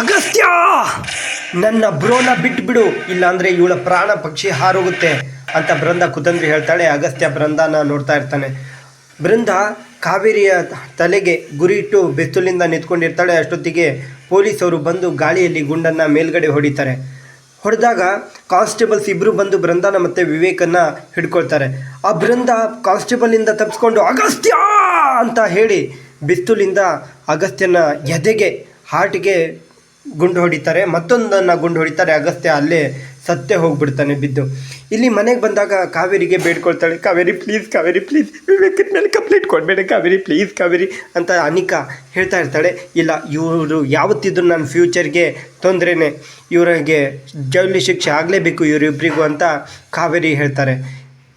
ಅಗಸ್ತ್ಯ ನನ್ನ ಬ್ರೋನ ಬಿಟ್ಬಿಡು, ಇಲ್ಲಾಂದ್ರೆ ಇವಳ ಪ್ರಾಣ ಪಕ್ಷಿ ಹಾರೋಗುತ್ತೆ ಅಂತ ಬೃಂದ ಕುತಂದ್ರಿ ಹೇಳ್ತಾಳೆ. ಅಗಸ್ತ್ಯ ಬೃಂದಾನ ನೋಡ್ತಾ ಇರ್ತಾನೆ. ಬೃಂದ ಕಾವೇರಿಯ ತಲೆಗೆ ಗುರಿ ಇಟ್ಟು ಬೆತ್ತಲಿಂದ ನಿಂತ್ಕೊಂಡಿರ್ತಾಳೆ. ಅಷ್ಟೊತ್ತಿಗೆ ಪೊಲೀಸವರು ಬಂದು ಗಾಳಿಯಲ್ಲಿ ಗುಂಡನ್ನು ಮೇಲ್ಗಡೆ ಹೊಡಿತಾರೆ. ಹೊಡೆದಾಗ ಕಾನ್ಸ್ಟೇಬಲ್ಸ್ ಇಬ್ಬರು ಬಂದು ಬೃಂದಾನ ಮತ್ತು ವಿವೇಕನ್ನ ಹಿಡ್ಕೊಳ್ತಾರೆ. ಆ ಬೃಂದ ಕಾನ್ಸ್ಟೇಬಲಿಂದ ತಪ್ಪಿಸ್ಕೊಂಡು ಅಗಸ್ತ್ಯ ಅಂತ ಹೇಳಿ ಬಿಸ್ತುಲಿಂದ ಅಗಸ್ತ್ಯನ ಎದೆಗೆ, ಹಾರ್ಟ್ಗೆ ಗುಂಡು ಹೊಡಿತಾರೆ, ಮತ್ತೊಂದನ್ನು ಗುಂಡು ಹೊಡಿತಾರೆ, ಅಗಸ್ತ್ಯ ಅಲ್ಲೇ ಸತ್ತೇ ಹೋಗ್ಬಿಡ್ತಾನೆ ಬಿದ್ದು. ಇಲ್ಲಿ ಮನೆಗೆ ಬಂದಾಗ ಕಾವೇರಿಗೆ ಬೇಡ್ಕೊಳ್ತಾಳೆ, ಕಾವೇರಿ ಪ್ಲೀಸ್ ಕಾವೇರಿ ಪ್ಲೀಸ್ ವಿವೇಕದ ಮೇಲೆ ಕಂಪ್ಲೀಟ್ ಕೊಡಬೇಡ, ಕಾವೇರಿ ಪ್ಲೀಸ್ ಕಾವೇರಿ ಅಂತ ಅನಿಕಾ ಹೇಳ್ತಾ ಇರ್ತಾಳೆ. ಇಲ್ಲ, ಇವರು ಯಾವತ್ತಿದ್ರು ನನ್ನ ಫ್ಯೂಚರ್ಗೆ ತೊಂದರೆನೇ, ಇವರಿಗೆ ಜೈಲು ಶಿಕ್ಷೆ ಆಗಲೇಬೇಕು ಇವರಿಬ್ಬರಿಗೂ ಅಂತ ಕಾವೇರಿ ಹೇಳ್ತಾರೆ.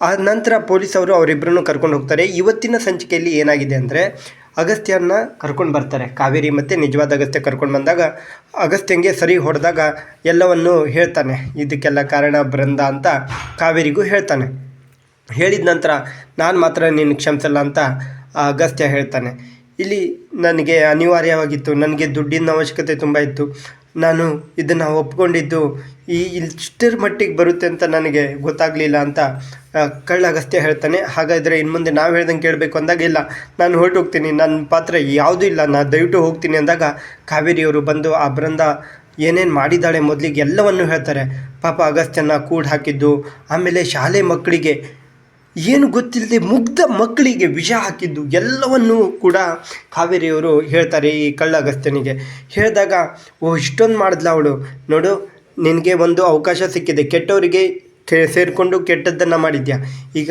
ಆ ನಂತರ ಪೊಲೀಸವರು ಅವರಿಬ್ಬರನ್ನು ಕರ್ಕೊಂಡು ಹೋಗ್ತಾರೆ. ಇವತ್ತಿನ ಸಂಚಿಕೆಯಲ್ಲಿ ಏನಾಗಿದೆ ಅಂದರೆ ಅಗಸ್ತ್ಯನ ಕರ್ಕೊಂಡು ಬರ್ತಾರೆ. ಕಾವೇರಿ ಮತ್ತು ನಿಜವಾದ ಅಗಸ್ತ್ಯ ಕರ್ಕೊಂಡು ಬಂದಾಗ ಅಗಸ್ತ್ಯಂಗೆ ಸರಿ ಹೊಡೆದಾಗ ಎಲ್ಲವನ್ನು ಹೇಳ್ತಾನೆ. ಇದಕ್ಕೆಲ್ಲ ಕಾರಣ ಬೃಂದ ಅಂತ ಕಾವೇರಿಗೂ ಹೇಳ್ತಾನೆ. ಹೇಳಿದ ನಂತರ ನಾನು ಮಾತ್ರ ನಿನ್ನ ಕ್ಷಮಿಸಲ್ಲ ಅಂತ ಅಗಸ್ತ್ಯ ಹೇಳ್ತಾನೆ. ಇಲ್ಲಿ ನನಗೆ ಅನಿವಾರ್ಯವಾಗಿತ್ತು. ನನಗೆ ದುಡ್ಡಿನ ಅವಶ್ಯಕತೆ ತುಂಬ ಇತ್ತು. ನಾನು ಇದನ್ನು ಒಪ್ಕೊಂಡಿದ್ದು. ಈ ಇಷ್ಟರ ಮಟ್ಟಿಗೆ ಬರುತ್ತೆ ಅಂತ ನನಗೆ ಗೊತ್ತಾಗಲಿಲ್ಲ ಅಂತ ಕಳ್ಳ ಅಗಸ್ತ್ಯ ಹೇಳ್ತಾನೆ. ಹಾಗಾದರೆ ಇನ್ನು ಮುಂದೆ ನಾವು ಹೇಳ್ದಂಗೆ ಕೇಳಬೇಕು ಅಂದಾಗ ಇಲ್ಲ. ನಾನು ಹೊರಟು ಹೋಗ್ತೀನಿ ನನ್ನ ಪಾತ್ರ ಯಾವುದೂ ಇಲ್ಲ. ನಾನು ದಯವಿಟ್ಟು ಹೋಗ್ತೀನಿ ಅಂದಾಗ ಕಾವೇರಿಯವರು ಬಂದು ಆ ಬೃಂದ ಏನೇನು ಮಾಡಿದ್ದಾಳೆ ಮೊದಲಿಗೆ ಎಲ್ಲವನ್ನು ಹೇಳ್ತಾರೆ. ಪಾಪ ಅಗಸ್ತ್ಯನ ಕೂಡ್ ಹಾಕಿದ್ದು, ಆಮೇಲೆ ಶಾಲೆ ಮಕ್ಕಳಿಗೆ ಏನು ಗೊತ್ತಿಲ್ಲದೆ ಮುಗ್ಧ ಮಕ್ಕಳಿಗೆ ವಿಷ ಹಾಕಿದ್ದು ಎಲ್ಲವನ್ನೂ ಕೂಡ ಕಾವೇರಿಯವರು ಹೇಳ್ತಾರೆ ಈ ಕಳ್ಳ ಅಗಸ್ತ್ಯನಿಗೆ ಹೇಳಿದಾಗ, ಓ, ಇಷ್ಟೊಂದು ಮಾಡಿದ್ಲ ಅವಳು. ನೋಡು, ನಿನಗೆ ಒಂದು ಅವಕಾಶ ಸಿಕ್ಕಿದೆ. ಕೆಟ್ಟವರಿಗೆ ಸೇರಿಕೊಂಡು ಕೆಟ್ಟದ್ದನ್ನು ಮಾಡಿದ್ಯಾ? ಈಗ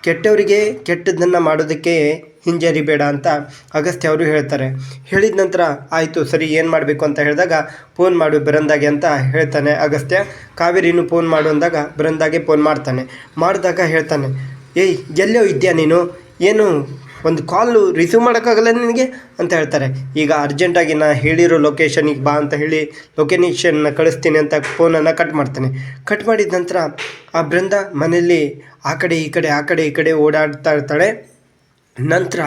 ಕೆಟ್ಟವರಿಗೆ ಕೆಟ್ಟದ್ದನ್ನು ಮಾಡೋದಕ್ಕೆ ಹಿಂಜರಿಬೇಡ ಅಂತ ಅಗಸ್ತ್ಯ ಅವರು ಹೇಳ್ತಾರೆ. ಹೇಳಿದ ನಂತರ, ಆಯಿತು, ಸರಿ, ಏನು ಮಾಡಬೇಕು ಅಂತ ಹೇಳಿದಾಗ, ಫೋನ್ ಮಾಡು ಬರಂದಾಗೆ ಅಂತ ಹೇಳ್ತಾನೆ ಅಗಸ್ತ್ಯ. ಕಾವೇರಿನೂ ಫೋನ್ ಮಾಡು ಅಂದಾಗ ಬರಂದಾಗೆ ಫೋನ್ ಮಾಡ್ತಾನೆ. ಮಾಡಿದಾಗ ಹೇಳ್ತಾನೆ ಏಯ್ ಎಲ್ಲೋ ಇದೆಯಾ ನೀನು? ಏನು, ಒಂದು ಕಾಲು ರಿಸೀವ್ ಮಾಡೋಕ್ಕಾಗಲ್ಲ ನಿನಗೆ? ಅಂತ ಹೇಳ್ತಾರೆ. ಈಗ ಅರ್ಜೆಂಟಾಗಿ ನಾನು ಹೇಳಿರೋ ಲೊಕೇಶನಿಗೆ ಬಾ ಅಂತ ಹೇಳಿ ಲೊಕೇಶನ್ನ ಕಳಿಸ್ತೀನಿ ಅಂತ ಫೋನನ್ನು ಕಟ್ ಮಾಡ್ತಾನೆ. ಕಟ್ ಮಾಡಿದ ನಂತರ ಆ ಬೃಂದ ಮನೆಯಲ್ಲಿ ಆ ಕಡೆ ಈ ಕಡೆ ಆ ಕಡೆ ಈ ಕಡೆ ಓಡಾಡ್ತಾ ಇರ್ತಾಳೆ. ನಂತರ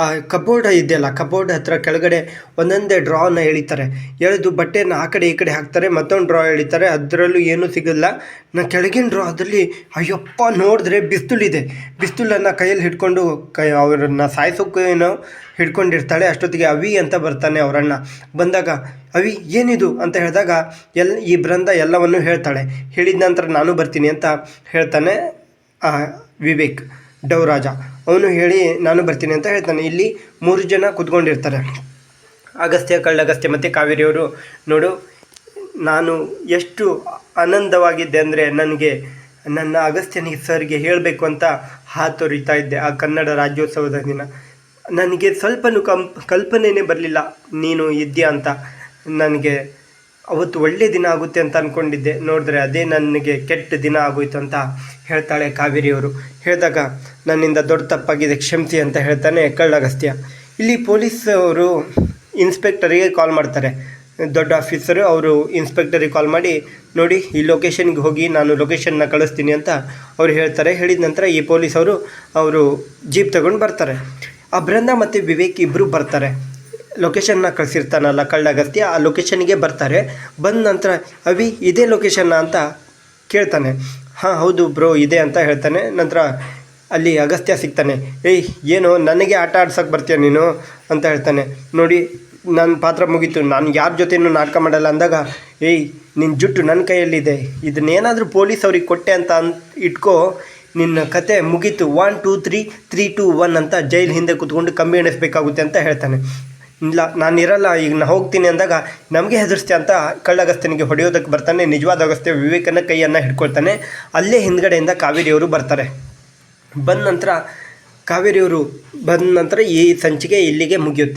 ಆ, ಕಬೋರ್ಡ್ ಇದೆಯಲ್ಲ, ಕಬೋರ್ಡ್ ಹತ್ತಿರ ಕೆಳಗಡೆ ಒಂದೊಂದೇ ಡ್ರಾನ ಎಳಿತಾರೆ. ಎಳೆದು ಬಟ್ಟೆಯನ್ನು ಆ ಕಡೆ ಈ ಕಡೆ ಹಾಕ್ತಾರೆ, ಮತ್ತೊಂದು ಡ್ರಾ ಎಳಿತಾರೆ. ಅದರಲ್ಲೂ ಏನೂ ಸಿಗಲ್ಲ. ನಾ ಕೆಳಗಿನ ಡ್ರಾ ಅದರಲ್ಲಿ ಅಯ್ಯಪ್ಪ ನೋಡಿದ್ರೆ ಬಿಸ್ತುಳಿದೆ. ಬಿಸ್ತುಳನ್ನು ಕೈಯಲ್ಲಿ ಹಿಡ್ಕೊಂಡು ಕೈ, ಅವರನ್ನು ಸಾಯಿಸೋಕ್ಕೇನೋ ಹಿಡ್ಕೊಂಡಿರ್ತಾಳೆ. ಅಷ್ಟೊತ್ತಿಗೆ ಅವಿ ಅಂತ ಬರ್ತಾನೆ ಅವರಣ್ಣ ಬಂದಾಗ, ಅವಿ, ಏನಿದು? ಅಂತ ಹೇಳಿದಾಗ, ಎಲ್, ಈ ಬೃಂದ ಎಲ್ಲವನ್ನು ಹೇಳ್ತಾಳೆ. ಹೇಳಿದ ನಂತರ ನಾನು ಬರ್ತೀನಿ ಅಂತ ಹೇಳ್ತಾನೆ ವಿವೇಕ್. ಡೌರಾಜ. ಅವನು ಹೇಳಿ, ನಾನು ಬರ್ತೀನಿ ಅಂತ ಹೇಳ್ತಾನೆ. ಇಲ್ಲಿ ಮೂರು ಜನ ಕೂತ್ಕೊಂಡಿರ್ತಾರೆ. ಅಗಸ್ತ್ಯ, ಕಳ್ಳಗಸ್ತ್ಯ ಮತ್ತು ಕಾವೇರಿಯವರು. ನೋಡು, ನಾನು ಎಷ್ಟು ಆನಂದವಾಗಿದ್ದೆ ಅಂದರೆ ನನಗೆ, ನನ್ನ ಅಗಸ್ತ್ಯನಿಗೆ ಸರ್ಗೆ ಹೇಳಬೇಕು ಅಂತ ಹಾತೊರಿತಾ ಇದ್ದೆ ಆ ಕನ್ನಡ ರಾಜ್ಯೋತ್ಸವದ ದಿನ. ನನಗೆ ಸ್ವಲ್ಪನೂ ಕಂಪ್ ಕಲ್ಪನೆಯೇ ಬರಲಿಲ್ಲ. ನೀನು ಇದ್ದೀಯ ಅಂತ ನನಗೆ ಅವತ್ತು ಒಳ್ಳೆ ದಿನ ಆಗುತ್ತೆ ಅಂತ ಅಂದ್ಕೊಂಡಿದ್ದೆ ನೋಡಿದ್ರೆ ಅದೇ ನನಗೆ ಕೆಟ್ಟ ದಿನ ಆಗೋಯ್ತು ಅಂತ ಹೇಳ್ತಾಳೆ ಕಾವೇರಿಯವರು. ಹೇಳಿದಾಗ, ನನ್ನಿಂದ ದೊಡ್ಡ ತಪ್ಪಾಗಿದೆ, ಕ್ಷಮಿಸಿ ಅಂತ ಹೇಳ್ತಾನೆ ಕಳ್ಳಗಸ್ತ್ಯ. ಇಲ್ಲಿ ಪೊಲೀಸ್ ಅವರು ಇನ್ಸ್ಪೆಕ್ಟರಿಗೆ ಕಾಲ್ ಮಾಡ್ತಾರೆ. ದೊಡ್ಡ ಆಫೀಸರು ಅವರು ಇನ್ಸ್ಪೆಕ್ಟರಿಗೆ ಕಾಲ್ ಮಾಡಿ, ನೋಡಿ, ಈ ಲೊಕೇಶನ್ಗೆ ಹೋಗಿ ನಾನು ಲೊಕೇಶನ್ನ ಕಳಿಸ್ತೀನಿ ಅಂತ ಅವ್ರು ಹೇಳ್ತಾರೆ. ಹೇಳಿದ ನಂತರ ಈ ಪೊಲೀಸ್ ಅವರು ಅವರು ಜೀಪ್ ತಗೊಂಡು ಬರ್ತಾರೆ. ಆ ಬೃಂದ ಮತ್ತು ವಿವೇಕ್ ಇಬ್ಬರು ಬರ್ತಾರೆ. ಲೊಕೇಶನ್ನ ಕಳಿಸಿರ್ತಾನಲ್ಲ ಕಳ್ಳಗಸ್ತ್ಯ ಆ ಲೊಕೇಶನ್ಗೆ ಬರ್ತಾರೆ. ಬಂದ ನಂತರ ಅವಿ, ಇದೇ ಲೊಕೇಶನ್ನ ಅಂತ ಕೇಳ್ತಾನೆ. ಹಾಂ, ಹೌದು ಬ್ರೋ, ಇದೆ ಅಂತ ಹೇಳ್ತಾನೆ. ನಂತರ ಅಲ್ಲಿ ಅಗಸ್ತ್ಯ ಸಿಗ್ತಾನೆ. ಏಯ್, ಏನು, ನನಗೆ ಆಟ ಆಡ್ಸೋಕ್ಕೆ ಬರ್ತೀಯ ನೀನು? ಅಂತ ಹೇಳ್ತಾನೆ. ನೋಡಿ ನನ್ನ ಪಾತ್ರ ಮುಗೀತು. ನಾನು ಯಾರ ಜೊತೆನೂ ನಾಟಕ ಮಾಡಲ್ಲ ಅಂದಾಗ, ಏಯ್ ನಿನ್ನ ಜುಟ್ಟು ನನ್ನ ಕೈಯಲ್ಲಿದೆ. ಇದನ್ನೇನಾದರೂ ಪೊಲೀಸ್ ಅವ್ರಿಗೆ ಕೊಟ್ಟೆ ಅಂತ ಅನ್, ಇಟ್ಕೋ. ನಿನ್ನ ಕತೆ ಮುಗೀತು. One two three three two one ಅಂತ ಜೈಲ್ ಹಿಂದೆ ಕೂತ್ಕೊಂಡು ಕಮ್ಮಿ ಎಣಿಸ್ಬೇಕಾಗುತ್ತೆ ಅಂತ ಹೇಳ್ತಾನೆ. ಇಲ್ಲ ನಾನಿರಲ್ಲ ಈಗ ನಾ ಹೋಗ್ತೀನಿ ಅಂದಾಗ ನಮಗೆ ಹೆದರ್ಸ್ತೆ ಅಂತ ಕಳ್ಳಗಸ್ತನಿಗೆ ಹೊಡೆಯೋದಕ್ಕೆ ಬರ್ತಾನೆ, ನಿಜವಾದ ಅಗಸ್ತ್ಯ ವಿವೇಕನ ಕೈಯನ್ನು ಹಿಡ್ಕೊಳ್ತಾನೆ. ಅಲ್ಲೇ ಹಿಂದ್ಗಡೆಯಿಂದ ಕಾವೇರಿಯವರು ಬರ್ತಾರೆ. ಬಂದ ನಂತರ ಕಾವೇರಿಯವರು ಬಂದ ನಂತರ ಈ ಸಂಚಿಕೆ ಇಲ್ಲಿಗೆ ಮುಗಿಯುತ್ತೆ.